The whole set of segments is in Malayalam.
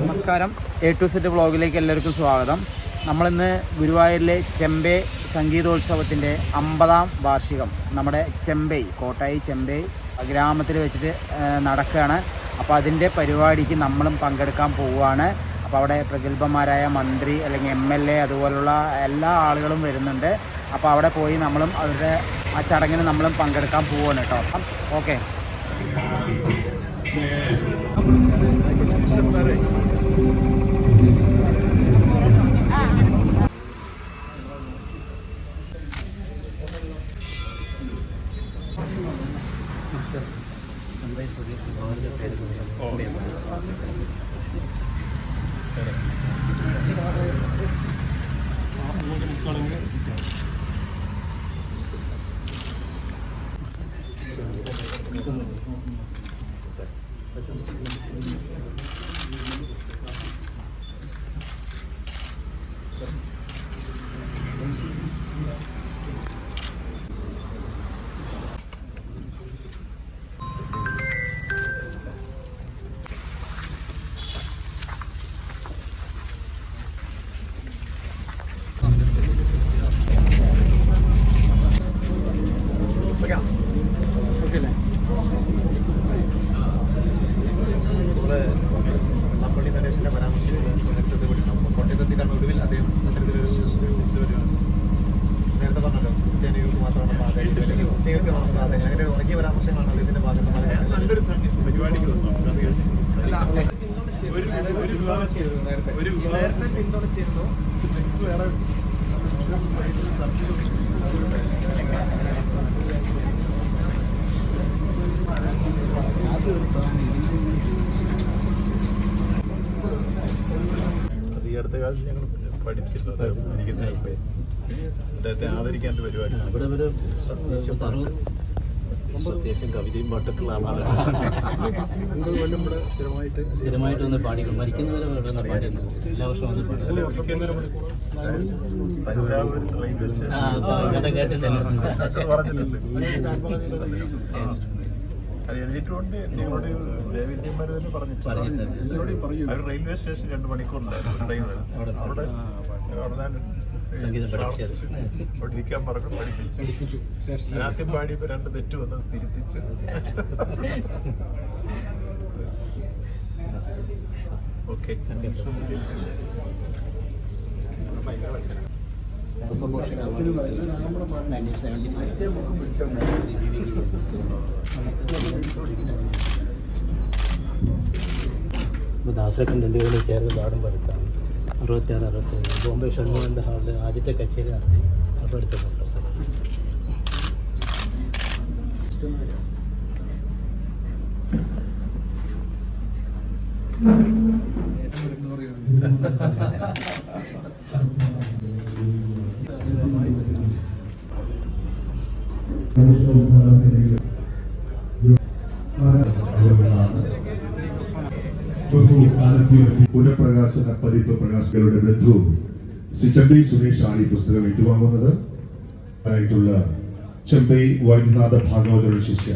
നമസ്കാരം. എ ടു സെറ്റ് വ്ളോഗിലേക്ക് എല്ലാവർക്കും സ്വാഗതം. നമ്മളിന്ന് ഗുരുവായൂരിലെ ചെമ്പൈ സംഗീതോത്സവത്തിന്റെ അമ്പതാം വാർഷികം നമ്മുടെ ചെമ്പൈ കോട്ടായി ചെമ്പൈ ഗ്രാമത്തിൽ വെച്ചിട്ട് നടക്കുകയാണ്. അപ്പോൾ അതിന്റെ പരിപാടിക്ക് നമ്മളും പങ്കെടുക്കാൻ പോവുകയാണ്. അപ്പോൾ അവിടെ പ്രഗത്ഭന്മാരായ മന്ത്രി അല്ലെങ്കിൽ എം എൽ എ അതുപോലുള്ള എല്ലാ ആളുകളും വരുന്നുണ്ട്. അപ്പോൾ അവിടെ പോയി നമ്മളും അവരുടെ ആ ചടങ്ങിന് നമ്മളും പങ്കെടുക്കാൻ പോവുകയാണ് കേട്ടോ. ഓക്കെ. നമ്മൾ Thank you. പ്രാധാന്യം അങ്ങനെ ഉറങ്ങിയ പരാമർശങ്ങളാണ് അദ്ദേഹത്തിന്റെ ഭാഗത്ത് നിന്ന് നല്ലൊരു പരിപാടിക്ക് ഒരു നേരത്തെ പിന്തുണച്ചിരുന്നു. വേറെ അത് ഈ അടുത്ത കാലത്ത് ഞങ്ങൾ പഠിച്ചിരുന്നു. അദ്ദേഹം മരിക്കുന്നതിന് അദ്ദേഹത്തെ ആദരിക്കാൻ പരിപാടി. അത്യാവശ്യം കവിതയും പാട്ടൊക്കെയുള്ള ആളാണ് അൻപത് കൊല്ലം ഇവിടെ സ്ഥിരമായിട്ട് സ്ഥിരമായിട്ട് വന്ന് പാടിക്കും മരിക്കുന്നവരെ വന്ന് പാടിയിരുന്നു എല്ലാ വർഷവും വന്ന് പാടും കഥ കേട്ടിട്ടല്ലേ. അത് എഴുതിയിട്ടുണ്ട്. നിങ്ങളോട് ദേവിദ്യന്മാർ തന്നെ പറഞ്ഞു പറഞ്ഞിട്ടുണ്ട്. അവർ റെയിൽവേ സ്റ്റേഷൻ രണ്ട് മണിക്കൂറുണ്ടായിരുന്നു ട്രെയിൻ അവിടെ അവിടെ സംഗീതം പഠിച്ചത്. പഠിക്കാൻ പറഞ്ഞു പഠിപ്പിച്ചു. ആദ്യം പാടിയപ്പോ രണ്ട് തെറ്റ് വന്ന് തിരുത്തിച്ചു. ഓക്കെ ദാസേട്ടൻ രണ്ടുപേരും ചേർന്ന് പാടും പഠിത്താണ് അറുപത്തിയാറ് അറുപത്തേഴ് ബോംബെ ഷൺമോഹന്റെ ഹാളിൽ ആദ്യത്തെ കച്ചേരി നടത്തി. അപ്പോൾ എടുത്ത പുനഃപ്രകാശന പതിപ്പ് പ്രകാശകരുടെ ബന്ധുവും ചെമ്പൈ ആണ് ഈ പുസ്തകം ഏറ്റുവാങ്ങുന്നത്. ആയിട്ടുള്ള ചെമ്പൈ വൈദ്യനാഥ ഭാഗവതരുടെ ശിഷ്യ.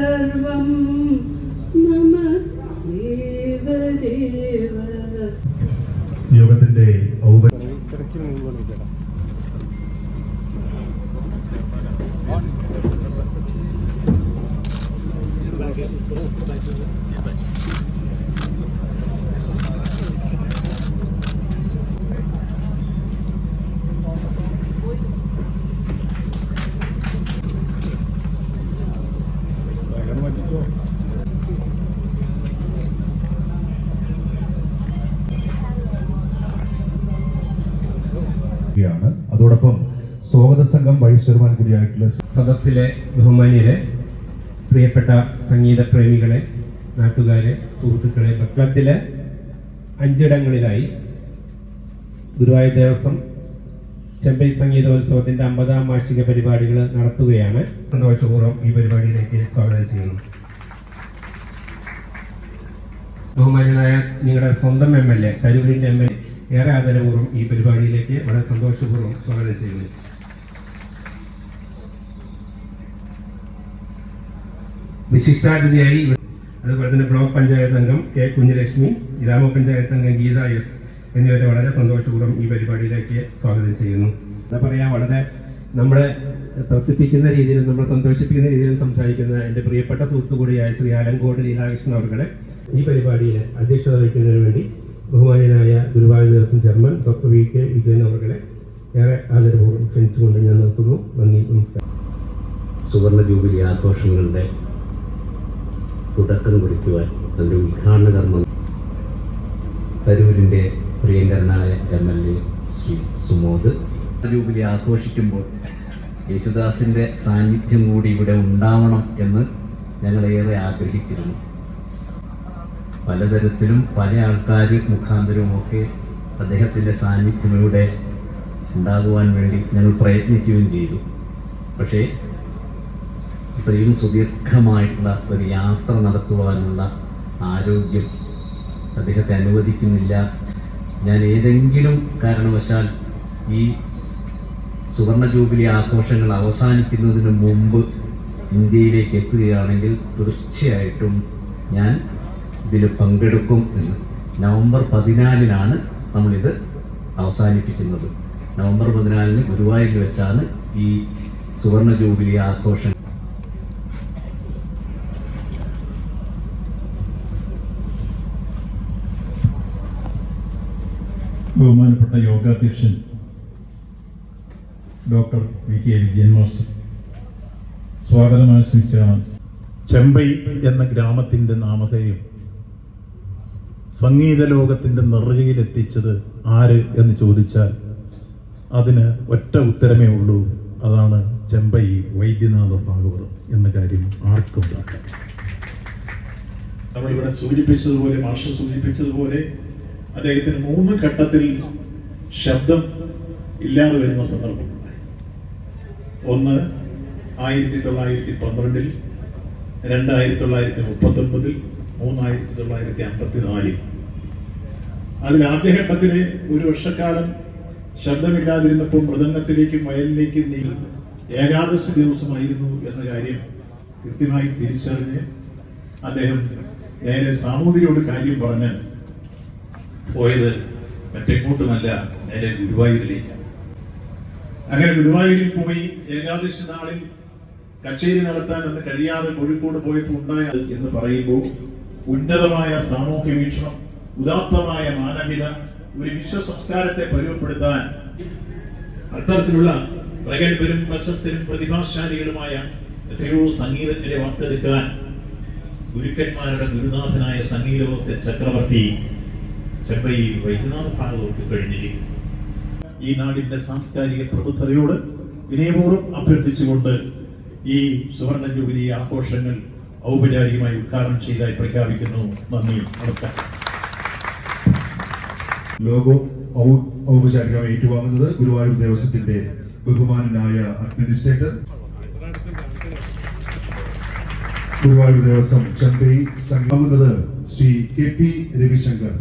സർവം മമ ദേവദേവ. യോഗത്തിന്റെ ഔപചാരിക ചെയർമാൻ കൂടിയായിട്ടുള്ള സദസ്സിലെ ബഹുമാനിയിലെ പ്രിയപ്പെട്ട സംഗീത പ്രേമികളെ നാട്ടുകാരെ സുഹൃത്തുക്കളെ ക്ലബിലെ അഞ്ചിടങ്ങളിലായി ഗുരുവായൂർ ദേവസ്വം ചെമ്പൈ സംഗീതോത്സവത്തിന്റെ അമ്പതാം വാർഷിക പരിപാടികൾ നടത്തുകയാണ്. സന്തോഷപൂർവം ഈ പരിപാടിയിലേക്ക് സ്വാഗതം ചെയ്യുന്നു. ബഹുമാനായ നിങ്ങളുടെ സ്വന്തം എം എൽ എ കരൂരിന്റെ എം എൽ എ ഏറെ ആദരപൂർവം ഈ പരിപാടിയിലേക്ക് വളരെ സന്തോഷപൂർവം സ്വാഗതം ചെയ്യുന്നു. വിശിഷ്ടാതിഥിയായി അതുപോലെ തന്നെ ബ്ലോക്ക് പഞ്ചായത്ത് അംഗം കെ കുഞ്ഞുലക്ഷ്മി ഗ്രാമപഞ്ചായത്ത് അംഗം ഗീത എസ് എന്നിവരെ വളരെ സന്തോഷപൂർവം ഈ പരിപാടിയിലേക്ക് സ്വാഗതം ചെയ്യുന്നു. എന്താ പറയാ വളരെ നമ്മളെ ത്രസിപ്പിക്കുന്ന രീതിയിൽ നമ്മളെ സന്തോഷിപ്പിക്കുന്ന രീതിയിൽ സംസാരിക്കുന്ന എന്റെ പ്രിയപ്പെട്ട സുഹൃത്തു കൂടിയായ ശ്രീ ആലങ്കോട് ലീലാകൃഷ്ണൻ അവരുടെ ഈ പരിപാടിയിൽ അധ്യക്ഷത വഹിക്കുന്നതിന് വേണ്ടി ബഹുമാനായ Guruvayur Devaswom chairman doctor V K Vijayan അവരുടെ ഏറെ ആദരപൂർവം ക്ഷണിച്ചുകൊണ്ട് ഞാൻ നിർത്തുന്നു. നന്ദി നമസ്കാരം. സുവർണ ജൂബിലി ആഘോഷങ്ങളുടെ തുടക്കം കുറിക്കുവാൻ തന്റെ ഉദ്ഘാടന കർമ്മം തരൂരിന്റെ പ്രിയങ്കരനായ M L A Shri Sumod. Jubilee ആഘോഷിക്കുമ്പോൾ യേശുദാസിന്റെ സാന്നിധ്യം കൂടി ഇവിടെ ഉണ്ടാവണം എന്ന് ഞങ്ങളേറെ ആഗ്രഹിച്ചിരുന്നു. പലതരത്തിലും പല ആൾക്കാർ മുഖാന്തരവുമൊക്കെ അദ്ദേഹത്തിന്റെ സാന്നിധ്യം ഇവിടെ ഉണ്ടാകുവാൻ വേണ്ടി ഞങ്ങൾ പ്രയത്നിക്കുകയും ചെയ്തു. പക്ഷേ ഇത്രയും സുദീർഘമായിട്ടുള്ള ഒരു യാത്ര നടത്തുവാനുള്ള ആരോഗ്യം അദ്ദേഹത്തെ അനുവദിക്കുന്നില്ല. ഞാൻ ഏതെങ്കിലും കാരണവശാൽ ഈ സുവർണ ജൂബിലി ആഘോഷങ്ങൾ അവസാനിക്കുന്നതിന് മുമ്പ് ഇന്ത്യയിലേക്ക് എത്തുകയാണെങ്കിൽ തീർച്ചയായിട്ടും ഞാൻ ഇതിൽ പങ്കെടുക്കും എന്ന്. നവംബർ പതിനാലിനാണ് നമ്മളിത് അവസാനിപ്പിക്കുന്നത്. നവംബർ പതിനാലിന് ഗുരുവായൂരിൽ വെച്ചാണ് ഈ സുവർണ ജൂബിലി ആഘോഷം ബഹുമാനപ്പെട്ട യോഗാധ്യക്ഷൻ doctor V K Vijayan master. സ്വാഗതം ആശംസിച്ച ചെമ്പൈ എന്ന ഗ്രാമത്തിന്റെ നാമധേയം സംഗീത ലോകത്തിന്റെ നെറുകയിലെത്തിച്ചത് ആര് എന്ന് ചോദിച്ചാൽ അതിന് ഒറ്റ ഉത്തരമേ ഉള്ളൂ. അതാണ് ചെമ്പൈ വൈദ്യനാഥ ഭാഗവതം എന്ന കാര്യം ആർക്കും നമ്മളിവിടെ സൂചിപ്പിച്ചതുപോലെ മാഷ സൂചിപ്പിച്ചതുപോലെ അദ്ദേഹത്തിന് മൂന്ന് ഘട്ടത്തിൽ ശബ്ദം ഇല്ലാതെ വരുന്ന സന്ദർഭം. ഒന്ന് ആയിരത്തി തൊള്ളായിരത്തി പന്ത്രണ്ടിൽ രണ്ടായിരത്തി തൊള്ളായിരത്തി മുപ്പത്തി ഒമ്പതിൽ മൂന്നായിരത്തി തൊള്ളായിരത്തി അമ്പത്തിനാലിൽ അതിൽ ആദ്യഘട്ടത്തിൽ ഒരു വർഷക്കാലം ശബ്ദമില്ലാതിരുന്നപ്പോൾ മൃദംഗത്തിലേക്കും വയലിലേക്കും നീങ്ങി ഏകാദശി ദിവസമായിരുന്നു എന്ന കാര്യം കൃത്യമായി തിരിച്ചറിഞ്ഞ് അദ്ദേഹം നേരെ സാമൂതിരിയോട് കാര്യം പറഞ്ഞ് പോയത് മറ്റെങ്ങോട്ടുമല്ല നേരെ ഗുരുവായൂരിലേക്കാണ്. അങ്ങനെ ഗുരുവായൂരിൽ പോയി ഏകാദശി നാളിൽ കച്ചേരി നടത്താൻ അന്ന് കഴിയാതെ കോഴിക്കോട് പോയപ്പോൾ ഉണ്ടായത് എന്ന് പറയുമ്പോൾ ഉന്നതമായ സാമൂഹ്യ വീക്ഷണം ഉദാത്തമായ മാനവിക ഒരു വിശ്വ സംസ്കാരത്തെ പരുവപ്പെടുത്താൻ അത്തരത്തിലുള്ള പ്രഗത്ഭരും പ്രശസ്തരും പ്രതിഭാശാലികളുമായ എത്രയോ സംഗീതജ്ഞരെ വാർത്തെടുക്കാൻ ഗുരുക്കന്മാരുടെ ഗുരുനാഥനായ സംഗീതവത്തെ ചക്രവർത്തി ചെമ്പൈ വൈദ്യനാഥ ഭാഗവർക്ക് കഴിഞ്ഞിരിക്കുന്നു. ഈ നാടിന്റെ സാംസ്കാരിക പ്രബുദ്ധതയോട് വിനയപൂർവം അഭ്യർത്ഥിച്ചുകൊണ്ട് ഈ സുവർണ ജൂബിലി ആഘോഷങ്ങൾ ഔപചാരികമായി ഉദ്ഘാടനം ചെയ്തതായി പ്രഖ്യാപിക്കുന്നു. നന്ദി നമസ്കാരം. ലോഗോ ഔപചാരികമായി ഏറ്റുവാങ്ങുന്നത് ഗുരുവായൂർ ദേവസ്വത്തിന്റെ ബഹുമാനായ administrator. Guruvayur Devaswom Chembai സംഗമുന്നത് Shri K P Ravishankar.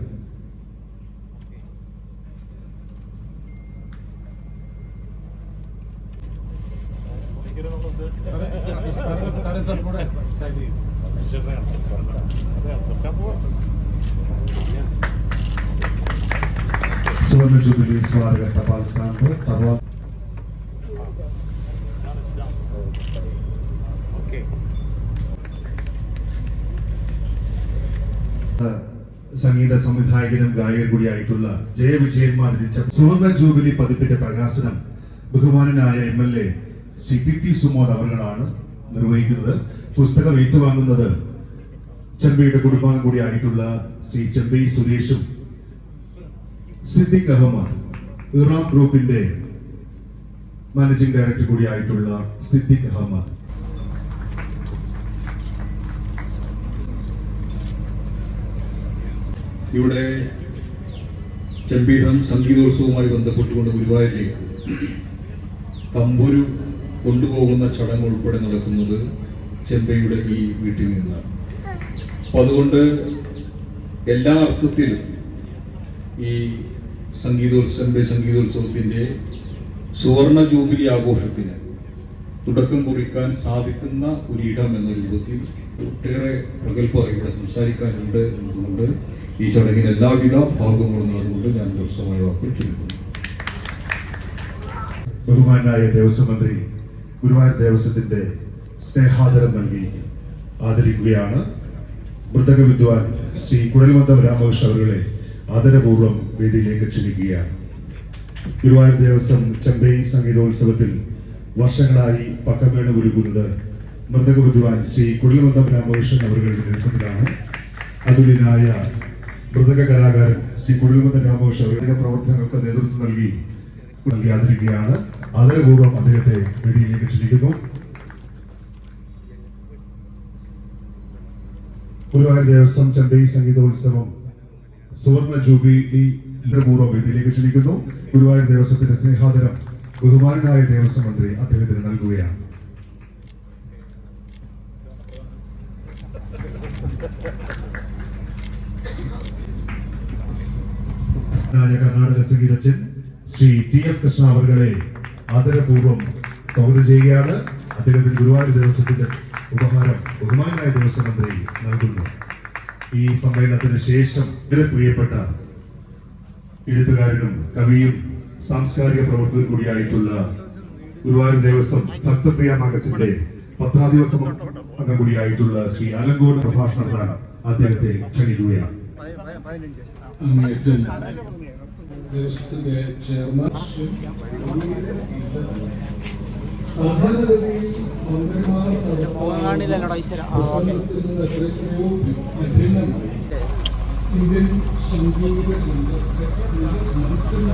Jubilee സംഗീത സംവിധായകനും ഗായകൻ കൂടിയായിട്ടുള്ള ജയവിജയന്മാർ രചിച്ച സുവർണ ജൂബിലി പതിപ്പിന്റെ പ്രകാശനം ബഹുമാനനായ M L A CPP P P Sumod അവരുകളാണ് നിർവഹിക്കുന്നത്. പുസ്തകം ഏറ്റുവാങ്ങുന്നത് ചെമ്പൈയുടെ കുടുംബാംഗം കൂടിയായിട്ടുള്ള ശ്രീ ചെമ്പൈ സുരേഷും സിദ്ദിഖ് അഹമ്മദ് ഇറാം ഗ്രൂപ്പിന്റെ മാനേജിംഗ് ഡയറക്ടർ കൂടിയായിട്ടുള്ള സിദ്ദിഖ് അഹമ്മദ്. ഇവിടെ ചെമ്പീഠം സംഗീതോത്സവവുമായി ബന്ധപ്പെട്ടുകൊണ്ട് ഗുരുവായൂരിലേക്ക് തമ്പുരു കൊണ്ടുപോകുന്ന ചടങ്ങ് ഉൾപ്പെടെ നടക്കുന്നത് ചെമ്പയുടെ ഈ വീട്ടിൽ നിന്നാണ്. അപ്പോൾ അതുകൊണ്ട് എല്ലാ അർത്ഥത്തിലും ഈ സംഗീതോത്സവ സംഗീതോത്സവത്തിന്റെ സുവർണ ജൂബിലി ആഘോഷത്തിന് തുടക്കം കുറിക്കാൻ സാധിക്കുന്ന ഒരു ഇടം എന്ന രൂപത്തിൽ ഒട്ടേറെ പ്രഗത്ഭർ ഇവിടെ സംസാരിക്കാനുണ്ട് എന്നതുകൊണ്ട് ഈ ചടങ്ങിന് എല്ലാവിധ ഭാഗങ്ങളും നടന്നുകൊണ്ട് ഞാൻ ദിവസമായ വാക്കുകൾ ചുരുക്കുന്നു ബഹുമാനായ ദേവസ്വം മന്ത്രി ഗുരുവായൂർ ദേവസ്വത്തിന്റെ സ്നേഹാദരം നൽകി ആദരിക്കുകയാണ് മൃതക വിദ്വാൻ ശ്രീ കുഴൽമന്ദം രാമകൃഷ്ണ അവരുടെ ആദരപൂർവം വേദിയിലേക്ക് ക്ഷണിക്കുകയാണ്. ഗുരുവായൂർ ദേവസ്വം ചെമ്പൈ സംഗീതോത്സവത്തിൽ വർഷങ്ങളായി പക്കമേണ് ഒരുക്കുന്നത് മൃതക വിദ്വാൻ ശ്രീ കുഴൽമന്ദം രാമകൃഷ്ണൻ അവരുടെ നേതൃത്വത്തിലാണ്. അതുലിനായ മൃതക കലാകാരൻ ശ്രീ കുഴൽമന്ദം രാമകൃഷ്ണൻ അവരുടെ പ്രവർത്തനങ്ങൾക്ക് നേതൃത്വം നൽകി നൽകി ആദരിക്കുകയാണ്. ആദരപൂർവം അദ്ദേഹത്തെ വേദിയിലേക്ക് ക്ഷണിക്കുന്നു ഗുരുവായൂർ ദേവസ്വം ചെമ്പൈ സംഗീതോത്സവം സുവർണ ജൂബിലി പൂർവം വേദിയിലേക്ക് ക്ഷണിക്കുന്നു. ഗുരുവായൂർ ദേവസ്വത്തിന്റെ സ്നേഹാദരം ബഹുമാനായ ദേവസ്വം മന്ത്രി അദ്ദേഹത്തിന് നൽകുകയാണ്. കർണാടക സംഗീതജ്ഞൻ ശ്രീ ടി എഫ് കൃഷ്ണ അവരുടെ ആദരപൂർവം സ്വാഗതം ചെയ്യുകയാണ്. അദ്ദേഹത്തിന് ഗുരുവായൂർ ദേവസ്വത്തിന്റെ ഉപഹാരം ബഹുമാനായ ദേവസ്വം മന്ത്രി നൽകുന്നു. ഈ സമ്മേളനത്തിന് ശേഷം ഇതിലെ പ്രിയപ്പെട്ട എഴുത്തുകാരനും കവിയും സാംസ്കാരിക പ്രവർത്തകർ കൂടിയായിട്ടുള്ള ഗുരുവായൂർ ദേവസ്വം ഭക്തപ്രിയ മാഗസിന്റെ പത്രാധിവസം അംഗം കൂടിയായിട്ടുള്ള ശ്രീ അലങ്കോട് പ്രഭാഷണത്തിലാണ് അദ്ദേഹത്തെ ക്ഷണിക്കുകയാണ്. ദേവസ്വത്തിന്റെ ചെയർമാൻ ഇന്ത്യൻ സംഗീത രംഗത്തെ നടത്തുന്ന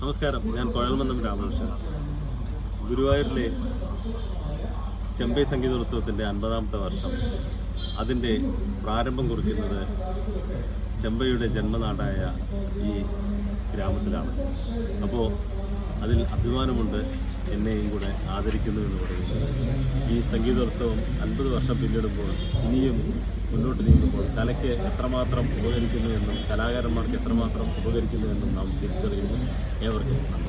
നമസ്കാരം ഞാൻ കുഴൽമന്ദം രാമകൃഷ്ണൻ ഗുരുവായൂരിലെ ചെമ്പൈ സംഗീതോത്സവത്തിന്റെ അൻപതാമത്തെ വർഷം. അതിന്റെ പ്രാരംഭം കുറിക്കുന്നത് ചെമ്പൈയുടെ ജന്മനാടായ ഈ ഗ്രാമത്തിലാണ്. അപ്പോൾ അതിൽ അഭിമാനമുണ്ട് എന്നെയും കൂടെ ആദരിക്കുന്നു എന്ന് പറയുന്നത്. ഈ സംഗീതോത്സവം അൻപത് വർഷം പിന്നിടുമ്പോൾ ഇനിയും മുന്നോട്ട് നീങ്ങുമ്പോൾ കലയ്ക്ക് എത്രമാത്രം ഉപകരിക്കുന്നു എന്നും കലാകാരന്മാർക്ക് എത്രമാത്രം ഉപകരിക്കുന്നു എന്നും നാം തിരിച്ചറിയുന്നു. ഏവർക്കും നന്ദി.